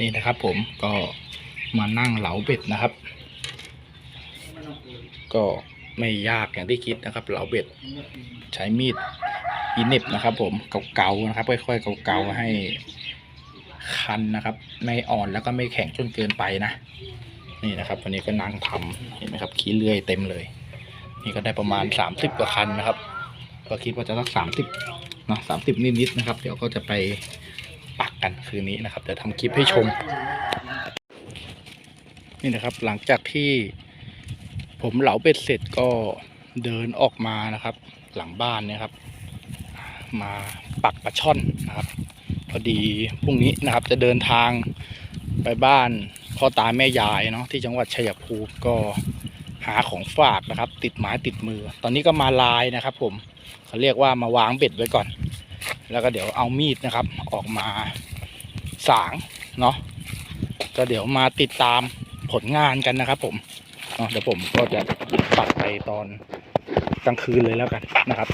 นี่นะครับ ผมก็มานั่งเหลาเบ็ดนะครับ ก็ไม่ยากอย่างที่คิดนะครับ เหลาเบ็ดใช้มีดอีเน็บนะครับ ผมเก่าๆนะครับ ค่อยๆเก่าๆให้คันนะครับ ไม่อ่อนแล้วก็ไม่แข็งจนเกินไปนะนี่นะครับวันนี้ก็นั่งทำเห็นไหมครับขี้เลื่อยเต็มเลย นี่ก็ได้ประมาณสามสิบกว่าคันนะครับ ก็คิดว่าจะสักสามสิบนะสามสิบนิดๆนะครับ เดี๋ยวก็จะไป กันคืนนี้นะครับเดี๋ยวทำคลิปให้ชม นี่นะครับหลังจากที่ผมเหลาเป็ดเสร็จก็เดินออกมานะครับ หลังบ้านนี่ยครับ มาปักปลาช่อนนะครับ พอดีพรุ่งนี้นะครับ จะเดินทางไปบ้านพ่อตาแม่ยายเนาะที่จังหวัดชัยภูมิก็หาของฝากนะครับ ติดไม้ติดมือ ตอนนี้ก็มาลายนะครับ ผมเขาเรียกว่ามาวางเบ็ดไว้ก่อน แล้วก็เดี๋ยวเอามีดนะครับ ออกมา สางเนาะก็เดี๋ยวมาติดตามผลงานกันนะครับ ผมเนาะเดี๋ยวผมก็จะปักไปตอนกลางคืนเลยแล้วกันนะครับ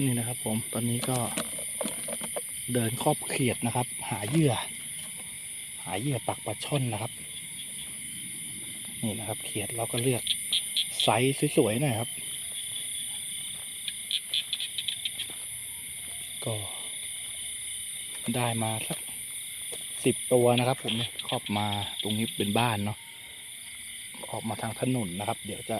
นี่นะครับ ผมตอนนี้ก็เดินครอบเขียดนะครับ หาเหยื่อ หาเหยื่อปักปลาช่อนนะครับ นี่นะครับ เขียดเราก็เลือกไซส์สวยๆหน่อยครับ ก็ ได้มาสักสิบตัวนะครับ ผมเนี่ยครอบมาตรงนี้เป็นบ้านเนาะออกมาทางถนนนะครับ เดี๋ยวจะ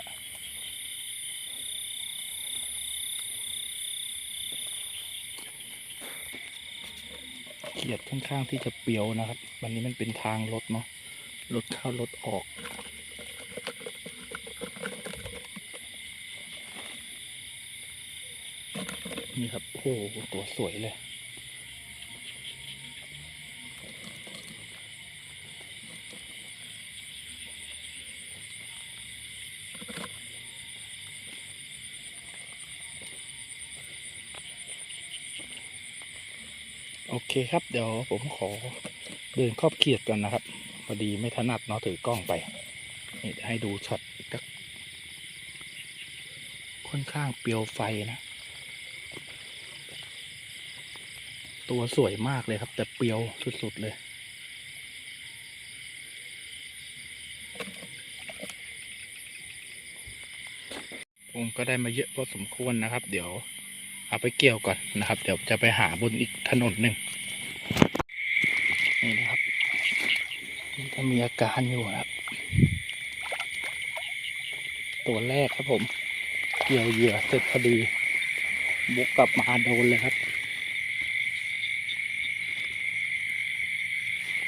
เขียดค่อนข้างที่จะเปรียวนะครับ วันนี้มันเป็นทางรถเนาะรถเข้ารถออกนี่ครับโอ้ตัวสวยเลย เคครับเดี๋ยวผมขอเดินครอบเขียดกันนะครับพอดีไม่ถนัดเนาะถือกล้องไปนี่ให้ดูช็อตอีกสักค่อนข้างเปียวไฟนะ ตัวสวยมากเลยครับ แต่เปียวสุดๆเลยผมก็ได้มาเยอะพอสมควรนะครับ เดี๋ยวเอาไปเกี่ยวก่อนนะครับ เดี๋ยวจะไปหาบนอีกถนนหนึ่งนี่นะครับ นี่ก็มีอาการอยู่ครับ ตัวแรกครับผม เกี่ยวเหยื่อเสร็จพอดีบุกกลับมาโดนเลยครับ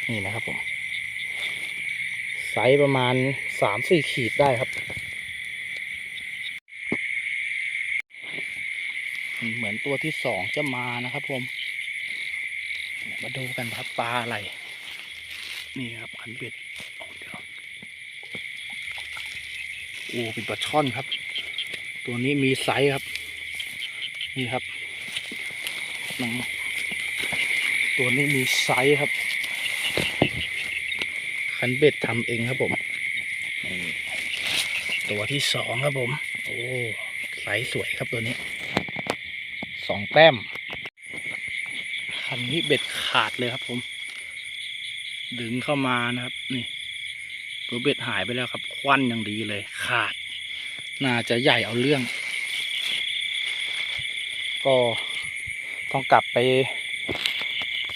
นี่นะครับผมไซส์ประมาณสามสี่ขีดได้ครับ เหมือนตัวที่สองจะมานะครับผม มาดูกันครับปลาอะไร นี่ครับขันเบ็ดโอ้เดี๋ยวโอ้เป็นปลาช่อนครับ ตัวนี้มีไซส์ครับ นี่ครับนังตัวนี้มีไซส์ครับ ขันเบ็ดทำเองครับผม ตัวที่สองครับผม โอ้ไซส์สวยครับตัวนี้สองแต้ม คันนี้เบ็ดขาดเลยครับผม ดึงเข้ามานะครับ นี่ตัวเบ็ดหายไปแล้วครับ ควันอย่างดีเลย ขาด น่าจะใหญ่เอาเรื่อง ก็ต้องกลับไป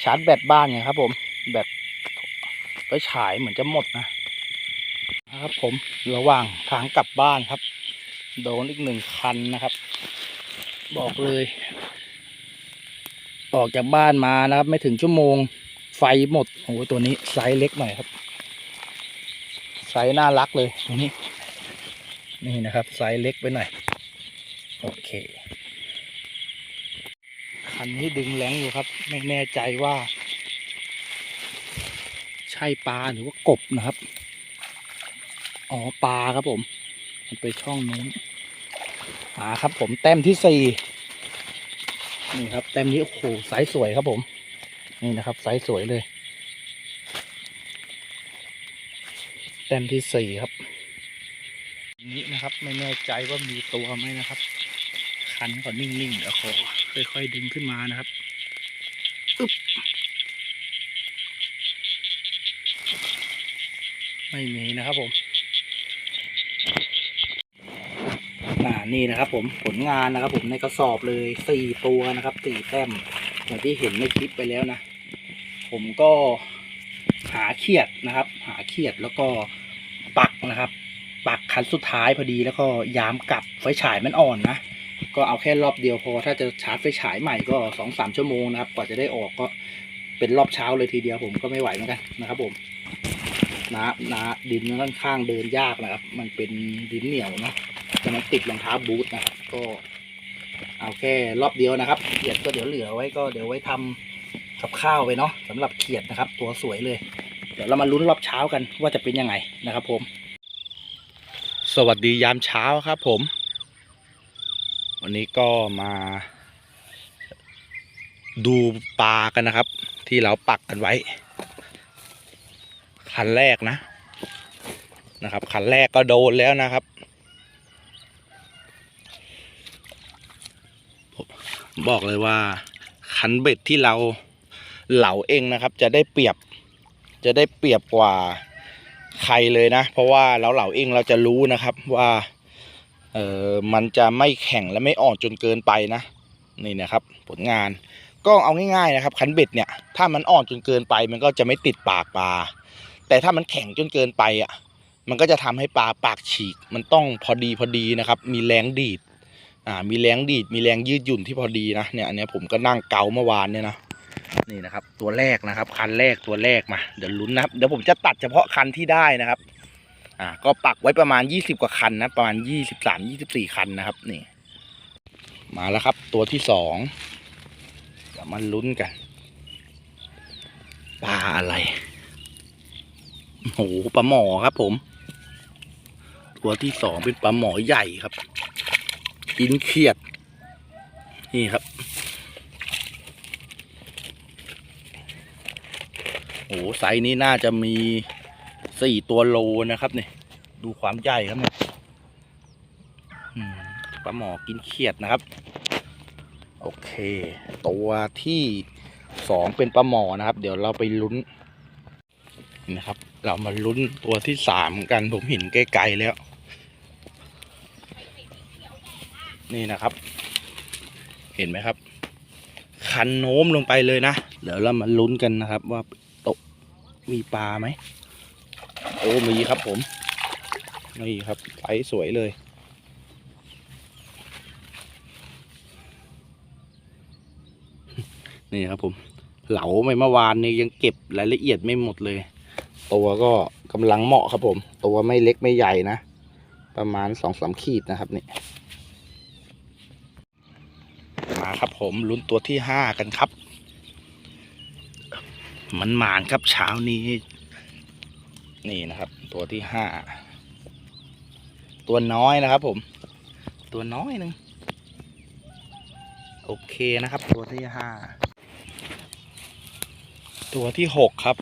ชาร์จแบตบ้านไงครับ ผมแบตไปฉายเหมือนจะหมดนะนะครับ ผมระหว่างทางกลับบ้านครับ โดนอีกหนึ่งคันนะครับ บอกเลย ออกจากบ้านมานะครับ ไม่ถึงชั่วโมง ไฟหมดโอ้โหตัวนี้ไซส์เล็กหน่อยครับไซส์น่ารักเลยตัวนี้ นี่นะครับไซส์เล็กไปหน่อยโอเคคันนี้ดึงแรงอยู่ครับ ไม่แน่ใจว่า ใช่ปลาหรือว่ากบนะครับ อ๋อปลาครับผม มันไปช่องนู้นอ่าครับผมแต้มที่สี่นี่ครับแต้มนี้โอ้โหไซส์สวยครับผม นี่นะครับไซส์สวยเลย แต้มที่สี่ครับนี้นะครับ ไม่แน่ใจว่ามีตัวไหมนะครับ คันก่อนนิ่งๆเดี๋ยวขอค่อยๆดึงขึ้นมานะครับอึ๊บไม่มีนะครับผมน่านี่นะครับผมผลงานนะครับผมในกระสอบเลยสี่ตัวนะครับสี่แต้มอย่างที่เห็นในคลิปไปแล้วนะ ผมก็หาเขียดนะครับ หาเขียดแล้วก็ปักนะครับ ปักคันสุดท้ายพอดีแล้วก็ยามกลับไฟฉายมันอ่อนนะก็เอาแค่รอบเดียวพอถ้าจะชาร์จไฟฉายใหม่ก็สองสามชั่วโมงนะครับกว่าจะได้ออกก็เป็นรอบเช้าเลยทีเดียวผมก็ไม่ไหวเหมือนกันนะครับผมน้ำน้ำดินค่อนข้างเดินยากนะครับ มันเป็นดินเหนียวนะจะมันติดรองเท้าบูทนะครับก็เอาแค่รอบเดียวนะครับเขียดก็เดี๋ยวเหลือไว้ก็เดี๋ยวไว้ทำ กับข้าวไปเนาะสำหรับเขียดนะครับ ตัวสวยเลย เดี๋ยวเรามาลุ้นรอบเช้ากันว่าจะเป็นยังไงนะครับ ผม สวัสดียามเช้าครับ ผม วันนี้ก็มา ดูปลากันนะครับ ที่เราปักกันไว้ คันแรกนะนะครับคันแรกก็โดนแล้วนะครับ บอกเลยว่า คันเบ็ดที่เรา เหลาเองนะครับ จะได้เปรียบจะได้เปรียบกว่าใครเลยนะ เพราะว่าเราเหลาเองเราจะรู้นะครับว่าเออมันจะไม่แข็งและไม่อ่อนจนเกินไปนะนี่นะครับ ผลงานก็เอาง่ายๆนะครับ คันเบ็ดเนี่ยถ้ามันอ่อนจนเกินไป มันก็จะไม่ติดปากปลาแต่ถ้ามันแข็งจนเกินไปอะ มันก็จะทำให้ปลาปากฉีก มันต้องพอดีพอดีนะครับ มีแรงดีดอ่ามีแรงดีดมีแรงยืดหยุ่นที่พอดีนะเนี่ยอันนี้ผมก็นั่งเกาเมื่อวานเนี่ยนะ นี่นะครับ ตัวแรกนะครับ คันแรกตัวแรกมาเดี๋ยวลุ้นนะครับเดี๋ยวผมจะตัดเฉพาะคันที่ได้นะครับ อ่า ก็ปักไว้ประมาณยี่สิบกว่าคันนะประมาณยี่สิบสามยี่สิบสี่คันนะครับ นี่ มาแล้วครับ ตัวที่สองเดี๋ยวมาลุ้นกันปลาอะไรโอ้โหปลาหมอครับ ผม ตัวที่สองเป็นปลาหมอใหญ่ครับกินเขียด นี่ครับ โอ้โห ไซส์นี้น่าจะมีสี่ตัวโลนะครับเนี่ยดูความใหญ่ครับเนี่ยปลาหมอกินเขียดนะครับ โอเค ตัวที่สองเป็นปลาหมอนะครับ เดี๋ยวเราไปลุ้นนะครับ เรามาลุ้นตัวที่สามกันผมเห็นไกลๆแล้ว นี่นะครับ เห็นไหมครับ คันโน้มลงไปเลยนะ เดี๋ยวเรามาลุ้นกันนะครับว่า มีปลาไหมโอ้มีครับผมนี่ครับไซส์สวยเลยนี่ครับผมเหลาไปเมื่อวานนี้ยังเก็บรายละเอียดไม่หมดเลย ตัวก็กำลังเหมาะครับผม ตัวไม่เล็กไม่ใหญ่นะ ประมาณสองสามขีดนะครับนี่มาครับผมลุ้นตัวที่ห้ากันครับ มันหมานครับเช้านี้ นี่นะครับ ตัวที่ห้าตัวน้อยนะครับ ผม ตัวน้อยหนึ่งโอเคนะครับ ตัวที่ห้าตัวที่หกครับ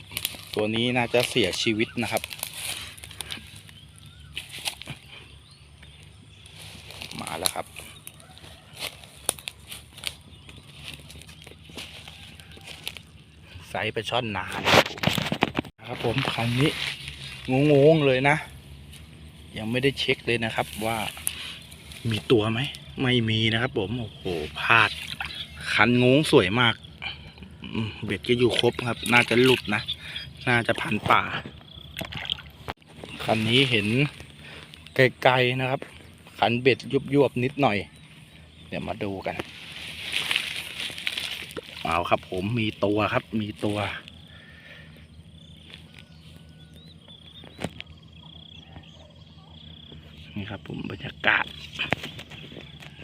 ตัวนี้น่าจะเสียชีวิตนะครับ มาแล้วครับ ไซส์ ปลาช่อนนานะครับผมคันนี้งงๆเลยนะ ยังไม่ได้เช็คเลยนะครับว่ามีตัวไหม ไม่มีนะครับผม โอ้โหพลาด คันงงสวยมาก เบ็ดก็อยู่ครบครับ น่าจะหลุดนะ น่าจะพันป่า คันนี้เห็นไกลๆนะครับ คันเบ็ดยุบๆนิดหน่อย เดี๋ยวมาดูกัน เอาครับผมมีตัวครับมีตัว นี่ครับผมบรรยากาศ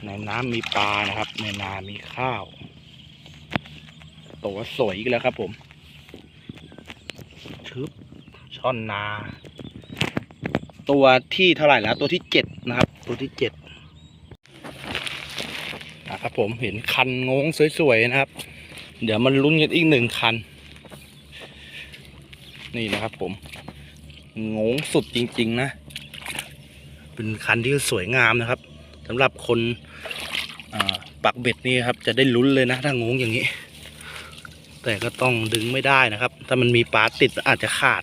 ในน้ำมีปลานะครับ ในนามีข้าว ตัวสวยอีกแล้วครับผมชึบช่อนนา ตัวที่เท่าไหร่แล้ว ตัวที่เจ็ดนะครับ ตัวที่เจ็ดนะครับผมเห็นคันงงสวยๆนะครับ เดี๋ยวมันลุ้นกันอีกหนึ่งคัน นี่นะครับผม งงสุดจริง ๆ นะ เป็นคันที่สวยงามนะครับสำหรับคนปักเบ็ดนี่ครับ จะได้ลุ้นเลยนะ ถ้างงอย่างนี้ แต่ก็ต้องดึงไม่ได้นะครับ ถ้ามันมีปลาติดอาจจะขาด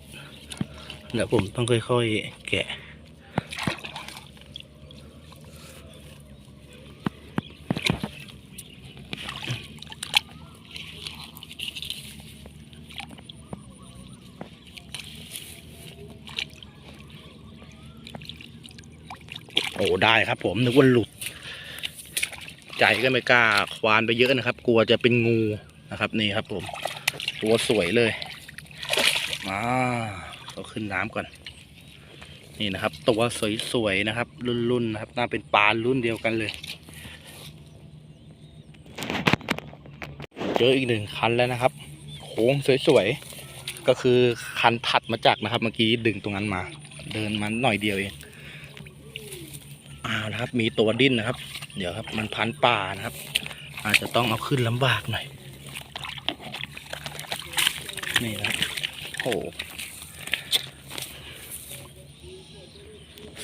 เดี๋ยวผมต้องค่อย ๆ แกะ โอ้ ได้ครับผมนึกว่าหลุด ใจก็ไม่กล้าควานไปเยอะนะครับ กลัวจะเป็นงูนะครับนี่ครับผมตัวสวยเลยมาเขาขึ้นน้ำก่อน นี่นะครับ ตัวสวยๆนะครับ รุ่นๆนะครับน่าเป็นปลารุ่นเดียวกันเลย เจออีกหนึ่งคันแล้วนะครับ โค้งสวยๆก็คือคันถัดมาจากนะครับ เมื่อกี้ดึงตรงนั้นมา เดินมาหน่อยเดียวเอง อ้าวนะครับ มีตัวดิ้นนะครับ เดี๋ยวครับ มันพันป่านะครับ อาจจะต้องเอาขึ้นลำบากหน่อย นี่นะโอ้โห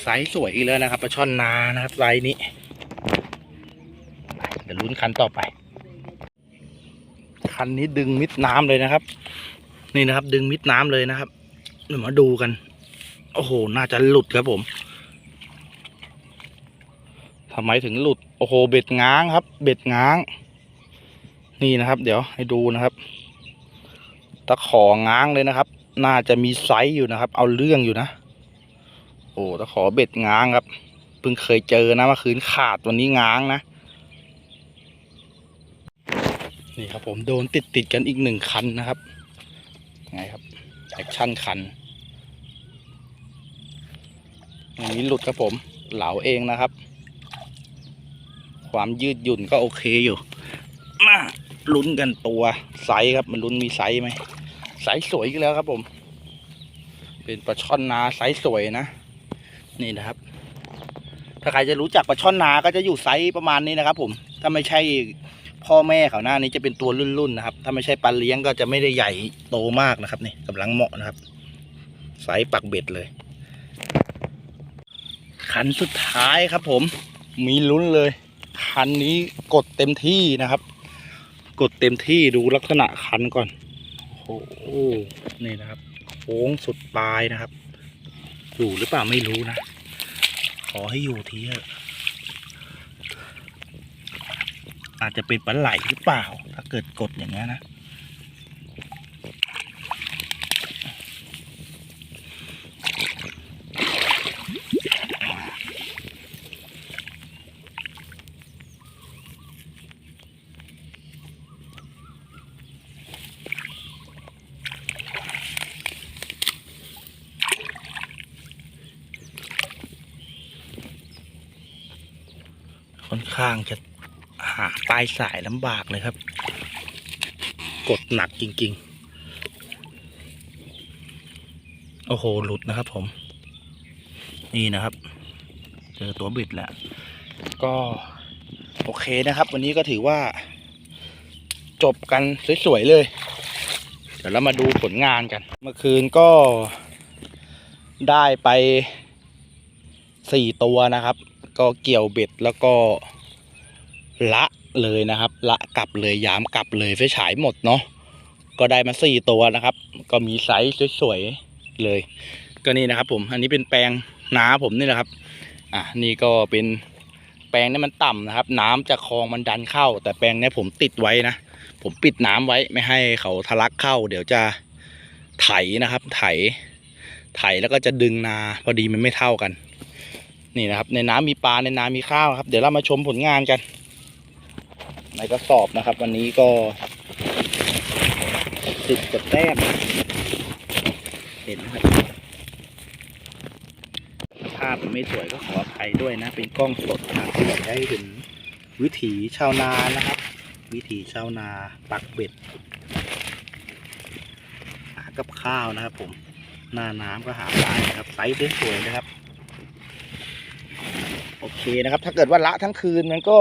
ไซส์สวยอีกแล้วนะครับปลาช่อนนานะครับไซส์นี้ เดี๋ยวลุ้นคันต่อไป คันนี้ดึงมิดน้ำเลยนะครับ นี่นะครับ ดึงมิดน้ำเลยนะครับเดี๋ยวมาดูกัน โอ้โห น่าจะหลุดครับผม ทำไมถึงหลุดโอ้โหเบ็ดง้างครับ เบ็ดง้าง นี่นะครับ เดี๋ยวให้ดูนะครับตะของ้างเลยนะครับ น่าจะมีไซส์อยู่นะครับ เอาเรื่องอยู่นะ โอ้ตะขอเบ็ดง้างครับเพิ่งเคยเจอนะเมื่อคืนขาดวันนี้ง้างนะนี่ครับผมโดนติดติดกันอีกหนึ่งคันนะครับไงครับแอคชั่นคันอันนี้หลุดครับผมเหลาเองนะครับ ความยืดหยุ่นก็โอเคอยู่ มาลุ้นกันตัวไซส์ครับ มันลุ้นมีไซส์ไหมไซส์สวยอีกแล้วครับผม เป็นปลาช่อนนาไซส์สวยนะ นี่นะครับ ถ้าใครจะรู้จักปลาช่อนนาก็จะอยู่ไซส์ประมาณนี้นะครับผม ถ้าไม่ใช่พ่อแม่เขาหน้านี้จะเป็นตัวรุ่นๆนะครับ ถ้าไม่ใช่ปลาเลี้ยงก็จะไม่ได้ใหญ่โตมากนะครับนี่กำลังเหมาะนะครับ ไซส์ปักเบ็ดเลยคันสุดท้ายครับผม มีลุ้นเลย คันนี้กดเต็มที่นะครับ กดเต็มที่ดูลักษณะคันก่อนโอ้โหนี่นะครับ โค้งสุดปลายนะครับ อยู่หรือเปล่าไม่รู้นะ ขอให้อยู่ทีเถอะอาจจะเป็นปลาไหลหรือเปล่า ถ้าเกิดกดอย่างนี้ยนะ ค่อนข้างจะหาปลายสายลำบากเลยครับ กดหนักจริง ๆ โอ้โห หลุดนะครับผม นี่นะครับ เจอตัวบิดแล้ว ก็โอเคนะครับ วันนี้ก็ถือว่า จบกันสวย ๆ เลย เดี๋ยวเรามาดูผลงานกัน เมื่อคืนก็ได้ไปสี่ตัวนะครับ ก็เกี่ยวเบ็ดแล้วก็ละเลยนะครับ ละกลับเลยยามกลับเลยไฟฉายหมดเนาะก็ได้มาสี่ตัวนะครับ ก็มีไซส์สวยๆเลย ก็นี่นะครับ ผมอันนี้เป็นแปลงนาผมนี่แหละครับ อะนี่ก็เป็นแปลงนี่มันต่ำนะครับ น้ำจากคลองมันดันเข้า แต่แปลงนี้ผมติดไว้นะผมปิดน้ำไว้ไม่ให้เขาทะลักเข้า เดี๋ยวจะไถนะครับ ไถ ไถแล้วก็จะดึงนา พอดีมันไม่เท่ากัน นี่นะครับ ในน้ำมีปลาในน้ำมีข้าวครับ เดี๋ยวเรามาชมผลงานกัน ในกระสอบนะครับ วันนี้ก็สิบกว่าแต้มเห็นนะครับภาพมันไม่สวยก็ขออภัยด้วยนะ เป็นกล้องสดนะครับอยากให้เห็นวิถีชาวนานะครับ วิถีชาวนาปักเบ็ดหากับข้าวนะครับผมหน้าน้ำก็หาได้นะครับไซส์สวยๆนะครับ อเคนะครับ ถ้าเกิดว่าละทั้งคืนมันก็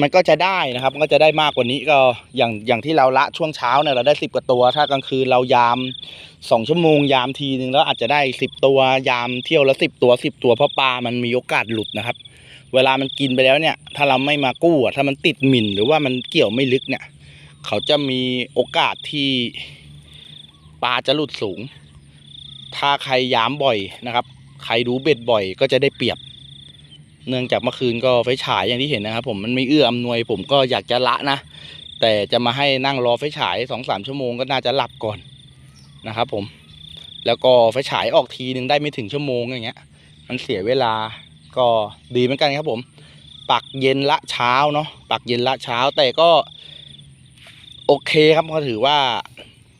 มันก็จะได้นะครับ มันก็จะได้มากกว่านี้ก็อย่างอย่างที่เราละช่วงเช้าเนี่ยเราได้สิบกว่าตัว ถ้ากลางคืนเรายามสองชั่วโมงยามทีนึงแล้วอาจจะได้สิบตัวยามเที่ยวละสิบตัวสิบตัวเพราะปลามันมีโอกาสหลุดนะครับ เวลามันกินไปแล้วเนี่ย ถ้าเราไม่มากู้ถ้ามันติดหมิ่นหรือว่ามันเกี่ยวไม่ลึกเนี่ย เขาจะมีโอกาสที่ปลาจะหลุดสูง ถ้าใครย้ำบ่อยนะครับ ใครรู้เบ็ดบ่อยก็จะได้เปรียบ เนื่องจากเมื่อคืนก็ไฟฉายอย่างที่เห็นนะครับ ผมมันไม่เอื้ออำนวย ผมก็อยากจะละนะ แต่จะมาให้นั่งรอไฟฉายสองสามชั่วโมงก็น่าจะหลับก่อนนะครับ ผม แล้วก็ไฟฉายออกทีนึงได้ไม่ถึงชั่วโมงอย่างเงี้ย มันเสียเวลาก็ดีเหมือนกันครับ ผม ปักเย็นละเช้าเนาะปักเย็นละเช้าแต่ก็ โอเคครับก็ถือว่า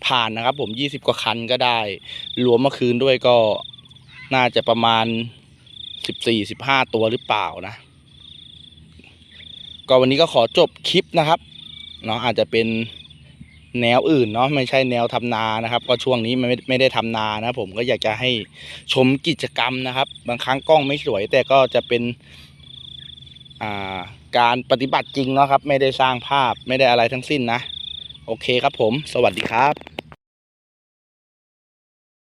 ผ่านนะครับ ผมยี่สิบกว่าคันก็ได้รวมเมื่อคืนด้วยก็น่าจะประมาณ สิบสี่สิบห้าตัวหรือเปล่านะ ก็วันนี้ก็ขอจบคลิปนะครับเนาะอาจจะเป็นแนวอื่นเนาะไม่ใช่แนวทำนานะครับ ก็ช่วงนี้มันไม่ไม่ได้ทำนานะ ผมก็อยากจะให้ชมกิจกรรมนะครับ บางครั้งกล้องไม่สวย แต่ก็จะเป็นอ่าการปฏิบัติจริงเนาะครับ ไม่ได้สร้างภาพไม่ได้อะไรทั้งสิ้นนะ โอเคครับผม สวัสดีครับ